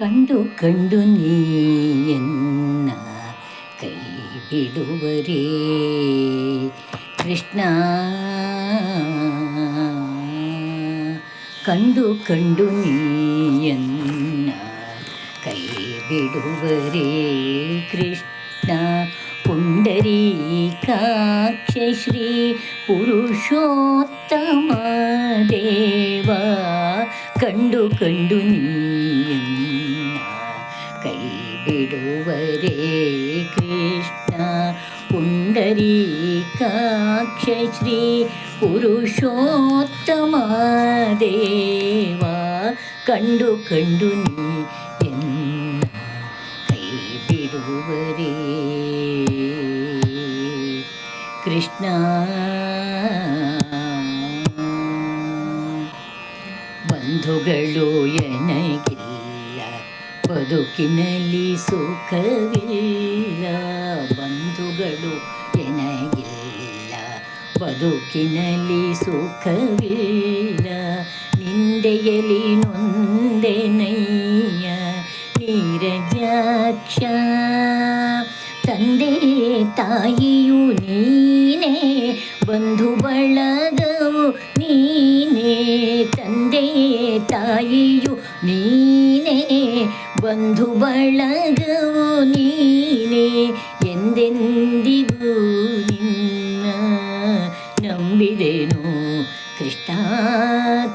കണ്ടു കണ്ടു നീ എന്ന കൈവിടുവരേ. കൃഷ്ണ കണ്ടു കണ്ടു നീ എന്ന കൈവിടുവരേ. കൃഷ്ണ പുണ്ടരീകാക്ഷശ്രീ പുരുഷോത്തമ ദേവ കണ്ടു കണ്ടു നീ എന്ന ಬಿಡುವರೇ ಕೃಷ್ಣ ಪುಂಡರೀಕಾಕ್ಷ ಶ್ರೀ ಪುರುಷೋತ್ತಮ ದೇವ ಕಂಡು ಕಂಡು ನೀ ಎನ್ನ ಕೈ ಬಿಡುವರೇ ಕೃಷ್ಣ ಬಂಧುಗಳು ಎನಗಿಲ್ಲ ಬದುಕಿನಲ್ಲಿ ಸುಖವಿಲ್ಲ, ಬಂಧುಗಳು ಎನಗಿಲ್ಲ, ಬದುಕಿನಲ್ಲಿ ಸುಖವಿಲ್ಲ ನಿಂದೆಯಲ್ಲಿ ನೊಂದೆನಯ್ಯ ನೀರಜಾಕ್ಷ ತಂದೆ ತಾಯಿಯು ನೀನೇ, ಬಂಧು ಬಳಗವು ನೀನೇ ತಂದೆ ತಾಯಿಯು ನೀನೇ ಬಂಧು ಬಳಗವು ನೀನೆ? ಎಂದೆಂದಿಗೂ ನಿನ್ನ ನಂಬಿದೆನು? ಕೃಷ್ಣ,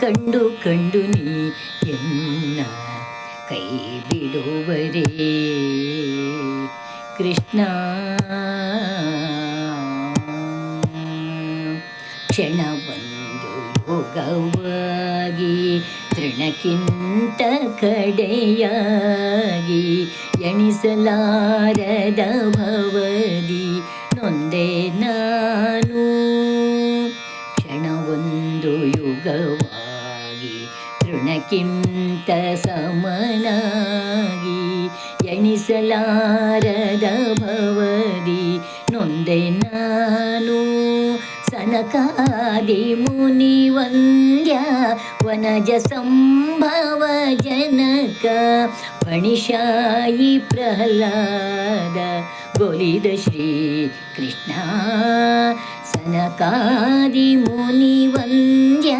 ಕಂಡು ಕಂಡು ನೀ ಎನ್ನ ಕೈ ಬಿಡುವರೇ? ಕೃಷ್ಣ ಕ್ಷಣವೊಂದು ಯೋಗವಾಗಿ ತೃಣಕ್ಕಿಂತ ಕಡೆಯಾಗಿ ಎಣಿಸಲಾರದ ಭವದಿ ನೊಂದೆ ನಾನು. ಕ್ಷಣವೊಂದು ಯುಗವಾಗಿ ತೃಣಕ್ಕಿಂತ ಸಮನಾಗಿ ಎಣಿಸಲಾರದ ಭವದಿ ನೊಂದೆ ನಾನು. కనకాది ముని వంద్య వనజ సంభవ జనక మణిషాయి ప్రహ్లాద గోలిద శ్రీ కృష్ణ. సనకాది ముని వంద్య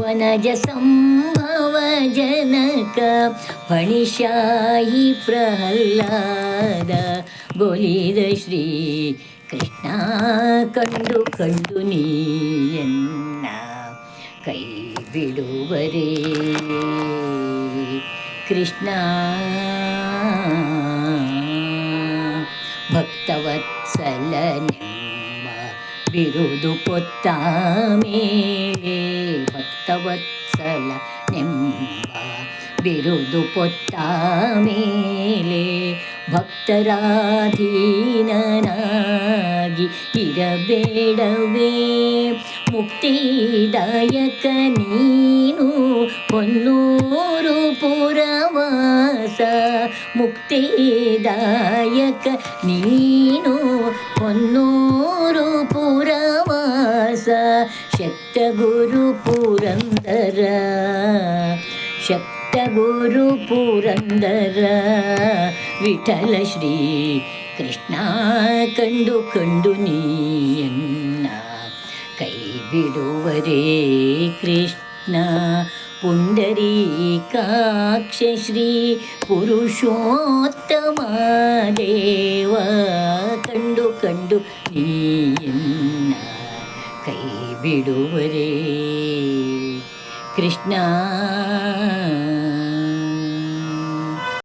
వనజ సంభవ జనక మణిషాయి ప్రహ్లాద ಗೋಲಿದ ಶ್ರೀ ಕೃಷ್ಣ ಕಂಡು ಕಂಡು ನೀಯನ್ನ ಕೈ ಬಿಡುವರೇ ಕೃಷ್ಣ ಭಕ್ತವತ್ಸಲನೆಂಬ ಬಿರುದು ಪೊತ್ತ ಮೇಲೆ ಭಕ್ತವತ್ಸಲ ನೆಂಬ ಬಿರುದು ಪೊತ್ತ ಮೇಲೆ ಭಕ್ತರಾಧೀನನಾಗಿ ಇರಬೇಡವೇ. ಮುಕ್ತಿದಾಯಕ ನೀನು ಹೊನ್ನೂರು ಪುರವಾಸ. ಮುಕ್ತಿದಾಯಕ ನೀನು ಹೊನ್ನೂರು ಪುರವಾಸ. ಶಕ್ತ ಗುರು ಪುರಂದರ, ಶಕ್ತ ಗುರು ಪುರಂದರ ವಿಠಲ ಶ್ರೀ ಕೃಷ್ಣ ಕಂಡು ಕಂಡು ನೀಯನ್ನ ಕೈ ಬಿಡುವರೇ ಕೃಷ್ಣ ಪುಂಡರೀಕಾಕ್ಷ ಶ್ರೀ ಪುರುಷೋತ್ತಮ ದೇವ ಕಂಡು ಕಂಡು ನೀಯನ್ನ ಕೈ ಬಿಡುವರೇ ಕೃಷ್ಣ